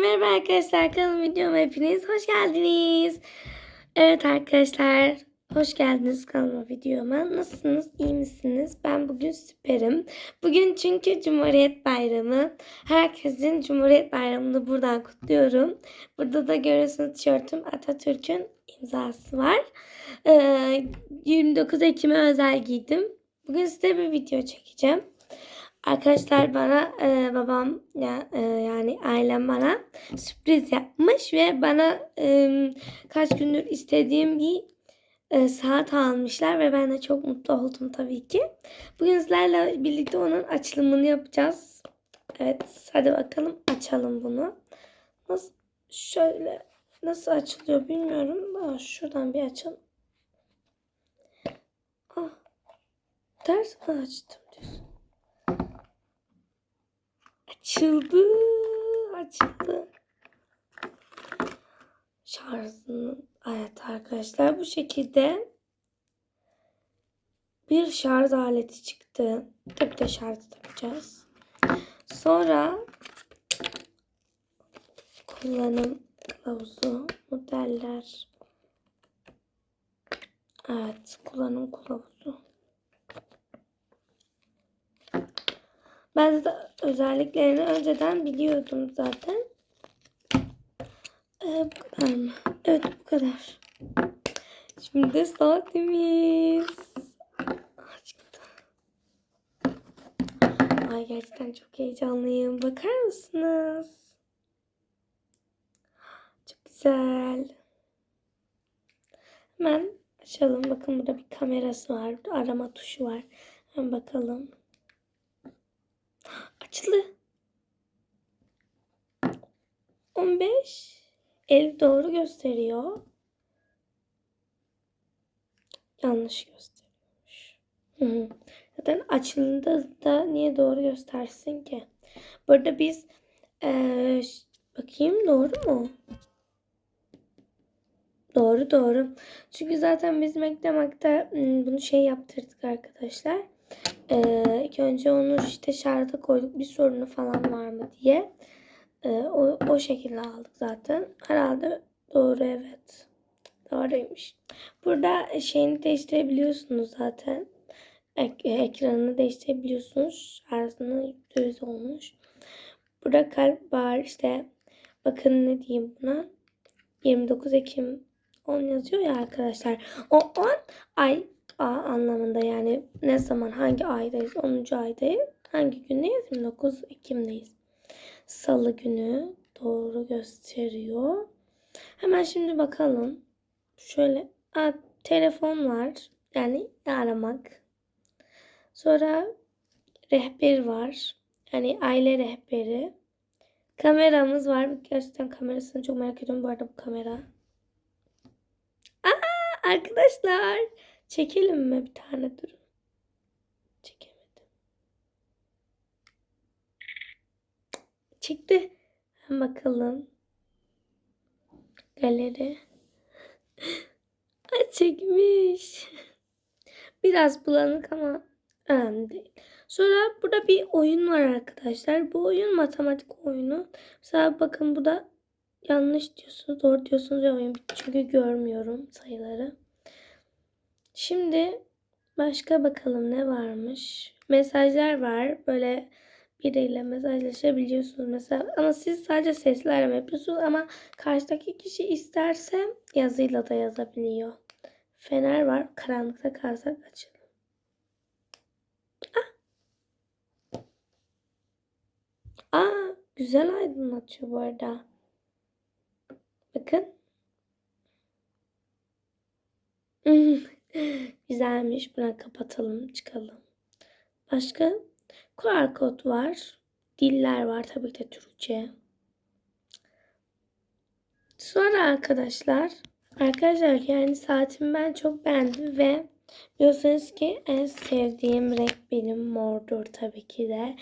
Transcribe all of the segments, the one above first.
Merhaba arkadaşlar kanalıma videoma hepiniz hoş geldiniz. Evet arkadaşlar hoş geldiniz kanalıma videoma. Nasılsınız iyi misiniz? Ben bugün süperim. Bugün çünkü Cumhuriyet Bayramı. Herkesin Cumhuriyet Bayramı'nı buradan kutluyorum. Burada da görüyorsunuz tişörtüm Atatürk'ün imzası var. Ee, 29 Ekim'e özel giydim. Bugün size bir video çekeceğim. Arkadaşlar bana e, babam ya, e, yani ailem bana sürpriz yapmış ve bana e, kaç gündür istediğim bir e, saat almışlar ve ben de çok mutlu oldum tabii ki. Bugün sizlerle birlikte onun açılımını yapacağız. Evet hadi bakalım açalım bunu. Nasıl şöyle nasıl açılıyor bilmiyorum. Aa, şuradan bir açalım. Ah, ters mi açtım Açıldı. Açıldı. Şarjını evet arkadaşlar bu şekilde bir şarj aleti çıktı. Tabii de şarj takacağız. Sonra kullanım kılavuzu, modeller. Evet, kullanım kılavuzu. De özelliklerini önceden biliyordum zaten. Ee, bu kadar mı? Evet bu kadar. Şimdi saatimiz. Çıktı. Ay gerçekten çok heyecanlıyım. Bakar mısınız? Çok güzel. Hemen açalım. Bakın burada bir kamerası var. Arama tuşu var. Hemen bakalım. Açıldı. 15 el doğru gösteriyor. Yanlış gösteriyormuş. Zaten açıldığında da niye doğru göstersin ki? Burada biz ee, bakayım doğru mu? Doğru doğru. Çünkü zaten biz Meklemak'ta bunu şey yaptırdık arkadaşlar. Ee, ilk önce onu işte şarja koyduk bir sorunu falan var mı diye. Ee, o, o şekilde aldık zaten. Herhalde doğru evet. Doğruymuş. Burada şeyini değiştirebiliyorsunuz zaten. Ek, ekranını değiştirebiliyorsunuz. Şarjını %100 olmuş. Burada kalp var işte. Bakın ne diyeyim buna. 29 Ekim 10 yazıyor ya arkadaşlar. O 10 ay A anlamında yani ne zaman hangi aydayız? 10. aydayız. Hangi gündeyiz? 29 Ekim'deyiz. Salı günü doğru gösteriyor. Hemen şimdi bakalım. Şöyle a, telefon var. Yani aramak. Sonra rehber var. Yani aile rehberi. Kameramız var. Gerçekten kamerasını çok merak ediyorum bu arada bu kamera. Aa, arkadaşlar Çekelim mi bir tane durun. Çekemedim. Çekti. Bakalım. Galeri. Çekmiş. Biraz bulanık ama önemli değil. Sonra burada bir oyun var arkadaşlar. Bu oyun matematik oyunu. Mesela bakın bu da yanlış diyorsunuz, doğru diyorsunuz ve oyun. Çünkü görmüyorum sayıları. Şimdi başka bakalım ne varmış. Mesajlar var. Böyle biriyle mesajlaşabiliyorsunuz mesela. Ama siz sadece sesli arama yapıyorsunuz ama karşıdaki kişi isterse yazıyla da yazabiliyor. Fener var. Karanlıkta kalsak açalım. Ah. Aa, güzel aydınlatıyor bu arada. Bakın. Güzelmiş. Buna kapatalım. Çıkalım. Başka QR kod var. Diller var. Tabii ki de Türkçe. Sonra arkadaşlar arkadaşlar yani saatimi ben çok beğendim ve biliyorsunuz ki en sevdiğim renk benim mordur tabii ki de.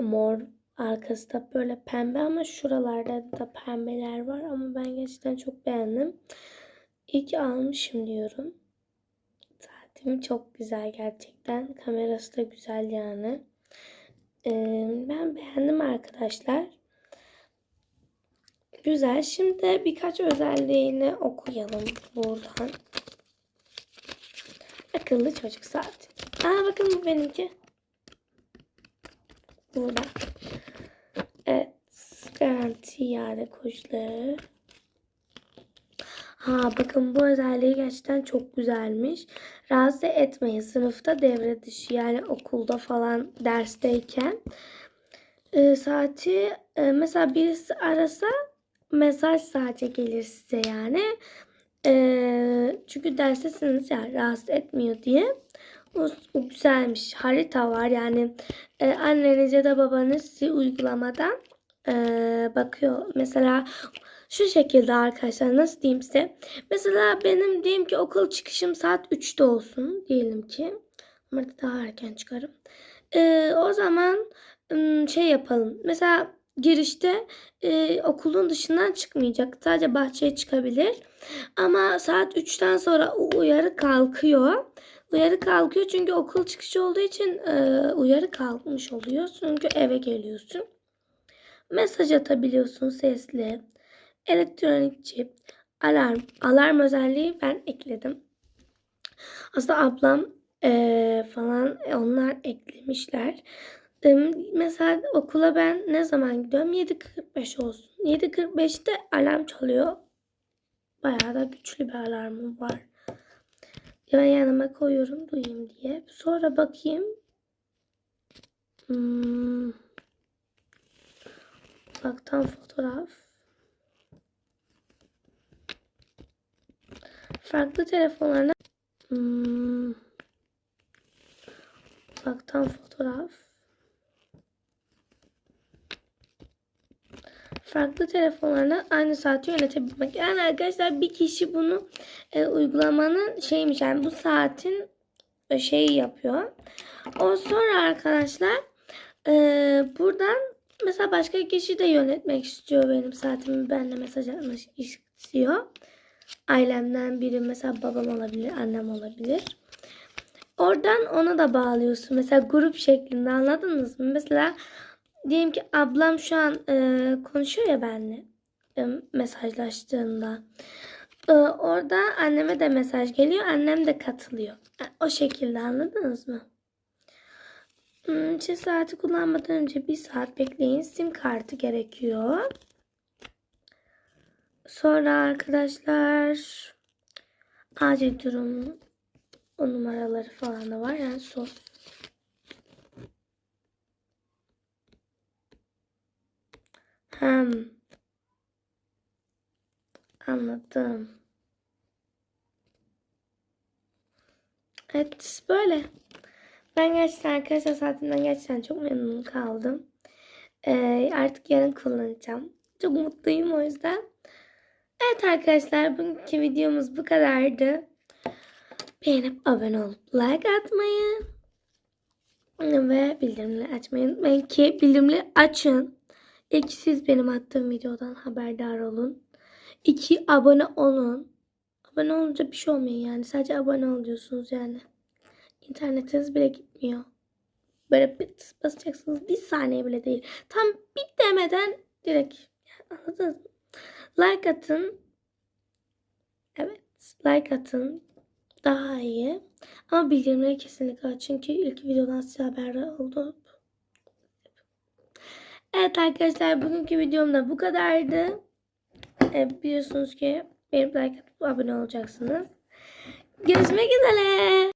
Mor arkası da böyle pembe ama şuralarda da pembeler var ama ben gerçekten çok beğendim. İyi ki almışım diyorum. Saatimi çok güzel gerçekten. Kamerası da güzel yani. Ee, ben beğendim arkadaşlar. Güzel. Şimdi birkaç özelliğini okuyalım buradan. Akıllı çocuk saati. Aa bakın bu benimki. Burada. Evet. Garanti iade koşulları. Ha bakın bu özelliği gerçekten çok güzelmiş. Rahatsız etmeyin sınıfta devre dışı yani okulda falan dersteyken. Ee, saati e, mesela birisi arasa mesaj sadece gelir size yani. Ee, çünkü derstesiniz ya rahatsız etmiyor diye. O, o güzelmiş. Harita var yani e, anneniz ya da babanız sizi uygulamadan e, bakıyor. Mesela şu şekilde arkadaşlar nasıl diyeyim size. Mesela benim diyeyim ki okul çıkışım saat 3'te olsun diyelim ki. Ama daha erken çıkarım. E, o zaman şey yapalım. Mesela girişte e, okulun dışından çıkmayacak. Sadece bahçeye çıkabilir. Ama saat 3'ten sonra uyarı kalkıyor. Uyarı kalkıyor çünkü okul çıkışı olduğu için e, uyarı kalkmış oluyor. Çünkü eve geliyorsun. Mesaj atabiliyorsun sesli. Elektronik çip, alarm. Alarm özelliği ben ekledim. Aslında ablam e, falan e, onlar eklemişler. Mesela okula ben ne zaman gidiyorum? 7.45 olsun. 7.45'te alarm çalıyor. Bayağı da güçlü bir alarmım var. Ben yanıma koyuyorum duyayım diye. Sonra bakayım. Hmm. Baktan fotoğraf. Farklı telefonlarına hmm. Baktan fotoğraf. Farklı telefonlarla aynı saati yönetebilmek. Yani arkadaşlar bir kişi bunu e, uygulamanın şeymiş yani bu saatin e, şeyi yapıyor. O sonra arkadaşlar e, buradan mesela başka kişi de yönetmek istiyor benim saatimi. Benle mesaj atmak istiyor. Ailemden biri mesela babam olabilir, annem olabilir. Oradan ona da bağlıyorsun. Mesela grup şeklinde anladınız mı? Mesela diyelim ki ablam şu an e, konuşuyor ya benimle e, mesajlaştığında. E, orada anneme de mesaj geliyor. Annem de katılıyor. E, o şekilde anladınız mı? İşte saati kullanmadan önce bir saat bekleyin. Sim kartı gerekiyor. Sonra arkadaşlar acil durum o numaraları falan da var. Yani sos. Hem anladım. Evet böyle. Ben gerçekten arkadaşlar saatimden gerçekten çok memnun kaldım. Ee, artık yarın kullanacağım. Çok mutluyum o yüzden. Evet arkadaşlar bugünkü videomuz bu kadardı. Beğenip abone olup like atmayı ve bildirimleri açmayı unutmayın ki bildirimleri açın. İlk siz benim attığım videodan haberdar olun. İki abone olun. Abone olunca bir şey olmuyor yani. Sadece abone oluyorsunuz yani. İnternetiniz bile gitmiyor. Böyle bit basacaksınız. Bir saniye bile değil. Tam bit demeden direkt. Anladınız mı? Like atın. Evet. Like atın. Daha iyi. Ama bildirimleri kesinlikle açın. Çünkü ilk videodan size haberdar oldu. Evet arkadaşlar bugünkü videom da bu kadardı. E, biliyorsunuz ki benim like atıp abone olacaksınız. Görüşmek üzere.